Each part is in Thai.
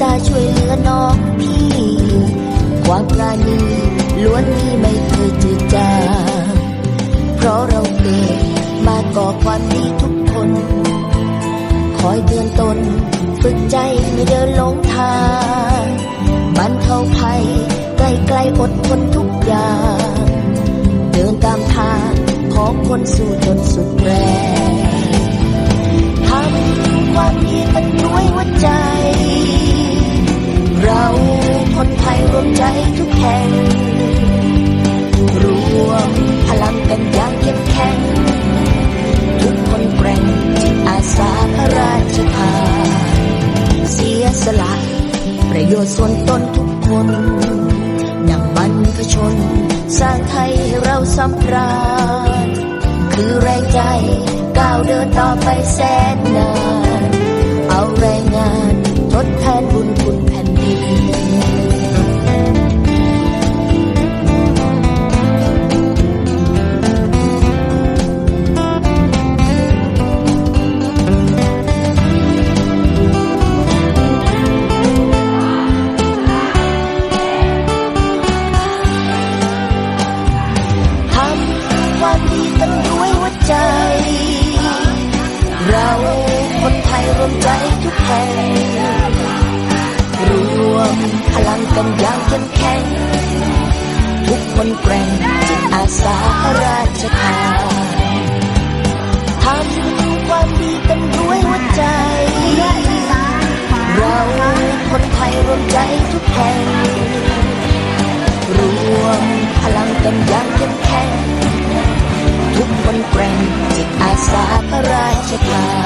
ตาช่วยเหลือน้องพี่ ความปราณีล้วนนี่ไม่เคยจืดจางเพราะเราเกิดมาก่อความดีทุกคน คอยเตือนตน ฝึกใจไม่เดินหลงทางมันเท่าภัยใกล้ๆอดทนทุกอย่าง เดินตามทางของคนสู้จนสุดแรงทำความ ใจทุกแห่งรวมพลังกันอย่างเข้มแข็ง ทุกคนแกร่งจิตอาสาพระราชทานเสียสละ ประโยชน์ส่วนตนทุกคนนำบรรพชน สร้างไทยให้เราสำราญคือแรงใจก้าวเดินต่อไปแสนนานเอาแรง ดีกันด้วยหัวใจ เราคนไทยรวมใจทุกแห่งรวมพลังกันอย่างเข้มแข็ง ทุกคนแกร่งจิตอาสาพระราชทานทำความดีกันด้วยหัวใจ เราคนไทยรวมใจ ร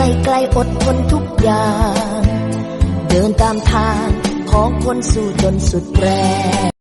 ใกล้ๆอดทนทุกอย่าง เดินตามทางของคนสู้จนสุดแรง